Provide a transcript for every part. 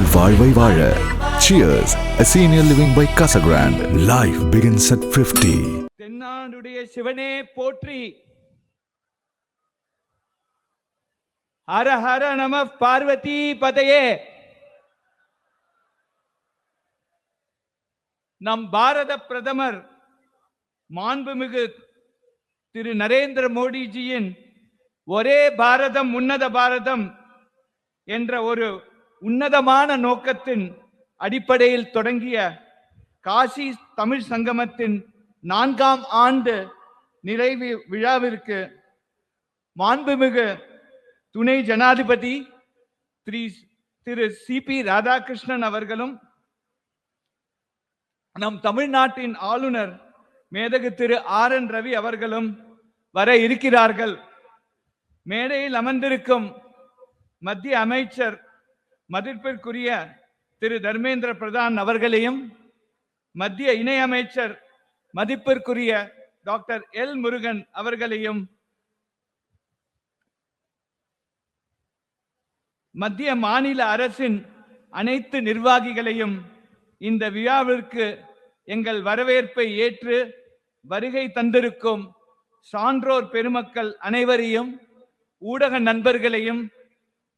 உங்கள் வாழ்வை வாழ cheers a senior living by Casa Grande. Life begins at 50. தென்னாடுடைய சிவனே போற்றி ஹர ஹர நம பார்வதி பதையே நம் பாரத பிரதமர் மாண்புமிகு திரு நரேந்திர மோடிஜியின் ஒரே பாரதம் உன்னத பாரதம் என்ற ஒரு உன்னதமான நோக்கத்தின் அடிப்படையில் தொடங்கிய காசி தமிழ் சங்கமத்தின் நான்காம் ஆண்டு நிறைவு விழாவிற்கு மாண்புமிகு துணை ஜனாதிபதி திரு திரு சி பி ராதாகிருஷ்ணன் அவர்களும் நம் தமிழ்நாட்டின் ஆளுநர் மேதகு திரு ஆர் என் ரவி அவர்களும் வர இருக்கிறார்கள். மேடையில் அமர்ந்திருக்கும் மத்திய அமைச்சர் மதிப்பிற்குரிய திரு தர்மேந்திர பிரதான் அவர்களையும் மத்திய இணையமைச்சர் மதிப்பிற்குரிய டாக்டர் எல் முருகன் அவர்களையும் மத்திய மாநில அரசின் அனைத்து நிர்வாகிகளையும் இந்த விழாவிற்கு எங்கள் வரவேற்பை ஏற்று வருகை தந்திருக்கும் சான்றோர் பெருமக்கள் அனைவரையும் ஊடக நண்பர்களையும்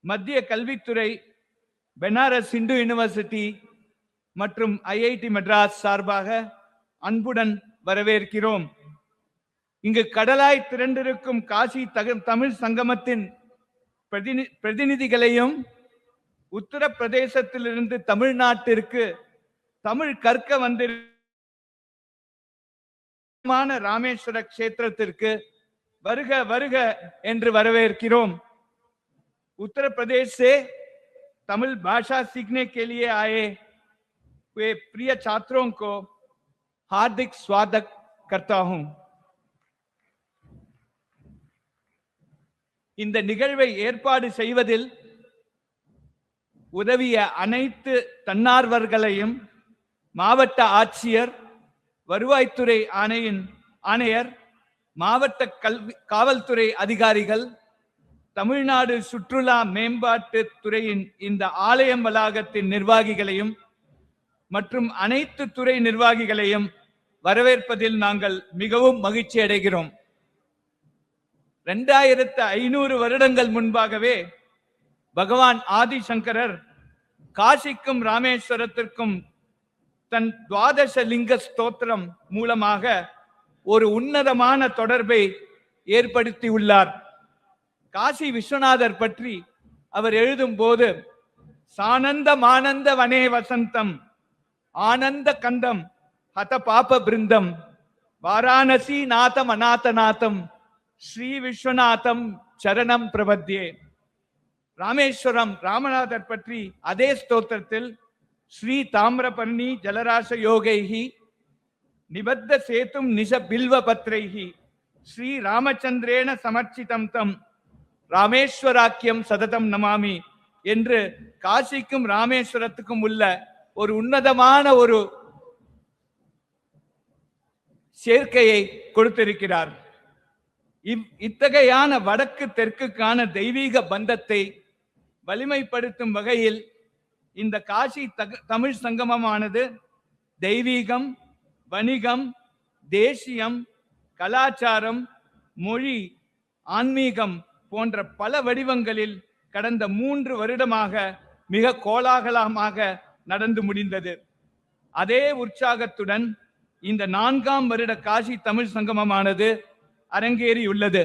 மத்திய கல்வித்துறை பெனாரஸ் இந்து யூனிவர்சிட்டி மற்றும் ஐஐடி மெட்ராஸ் சார்பாக அன்புடன் வரவேற்கிறோம். இங்கு கடலாய் திரண்டிருக்கும் காசி தமிழ் சங்கமத்தின் பிரதிநி பிரதிநிதிகளையும் உத்தரப்பிரதேசத்திலிருந்து தமிழ்நாட்டிற்கு தமிழ் கற்க வந்திருமான ராமேஸ்வர கஷேத்திரத்திற்கு வருக வருக என்று வரவேற்கிறோம். உத்தரப்பிரதேசே तमिल भाषा सीखने के लिए आए वे प्रिय छात्रों को हार्दिक स्वागत करता हूं இந்த நிகழ்வை ஏற்பாடு செய்வதில் உதவிய அனைத்து தன்னார்வர்களையும் மாவட்ட ஆட்சியர் வருவாய்த்துறை ஆணையின் ஆணையர் மாவட்ட கல்வி காவல்துறை அதிகாரிகள் தமிழ்நாடு சுற்றுலா மேம்பாட்டு துறையின் இந்த ஆலயம் வளாகத்தின் நிர்வாகிகளையும் மற்றும் அனைத்து துறை நிர்வாகிகளையும் வரவேற்பதில் நாங்கள் மிகவும் மகிழ்ச்சி அடைகிறோம். ரெண்டாயிரத்து ஐநூறு வருடங்கள் முன்பாகவே பகவான் ஆதிசங்கரர் காசிக்கும் ராமேஸ்வரத்திற்கும் தன் துவாதச லிங்க ஸ்தோத்திரம் மூலமாக ஒரு உன்னதமான தொடர்பை ஏற்படுத்தியுள்ளார். காசி விஸ்வநாதர் பற்றி அவர் எழுதும் போது சானந்த மானந்த வனே வசந்தம் ஆனந்த கந்தம் ஹத பாப பிருந்தம் வாராணசி நாதம் அநாதநாதம் ஸ்ரீ விஸ்வநாதம் சரணம் பிரபத்தியே ராமேஸ்வரம் ராமநாதர் பற்றி அதே ஸ்தோத்திரத்தில் ஸ்ரீ தாமிரபர்ணி ஜலராச யோகைஹி நிபத்த சேத்தும் நிஷ பில்வ பத்ரைஹி ஸ்ரீ ராமச்சந்திரேன சமர்ச்சிதம் தம் ராமேஸ்வராக்கியம் சததம் நமாமி என்று காசிக்கும் ராமேஸ்வரத்துக்கும் உள்ள ஒரு உன்னதமான ஒரு சேர்க்கையை கொடுத்திருக்கிறார். இவ் இத்தகையான வடக்கு தெற்குக்கான தெய்வீக பந்தத்தை வலிமைப்படுத்தும் வகையில் இந்த காசி தக தமிழ் சங்கமமானது தெய்வீகம் வணிகம் தேசியம் கலாச்சாரம் மொழி ஆன்மீகம் போன்ற பல வடிவங்களில் கடந்த மூன்று வருடமாக மிக கோலாகலமாக நடந்து முடிந்தது. அதே உற்சாகத்துடன் இந்த நான்காம் வருட காசி தமிழ் சங்கமமானது அரங்கேறியுள்ளது.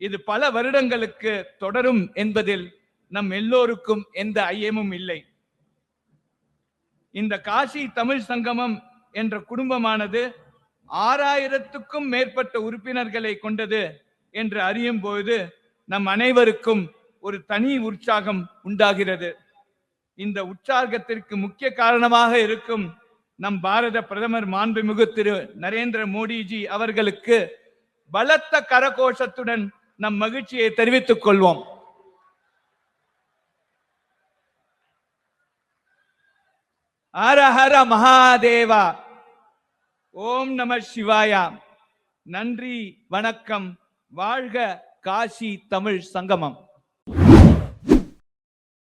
இது பல வருடங்களுக்கு தொடரும் என்பதில் நம் எல்லோருக்கும் எந்த ஐயமும் இல்லை. இந்த காசி தமிழ் சங்கமம் என்ற குடும்பமானது ஆறாயிரத்துக்கும் மேற்பட்ட உறுப்பினர்களை கொண்டது என்று அறியும் போது நம் அனைவருக்கும் ஒரு தனி உற்சாகம் உண்டாகிறது. இந்த உற்சாகத்திற்கு முக்கிய காரணமாக இருக்கும் நம் பாரத பிரதமர் மாண்புமிகு திரு நரேந்திர மோடிஜி அவர்களுக்கு பலத்த கரகோஷத்துடன் நம் மகிழ்ச்சியை தெரிவித்துக் கொள்வோம். ஹர ஹர மகாதேவா. ஓம் நம சிவாயா. நன்றி வணக்கம். வாழ்க காசி தமிழ் சங்கமம்.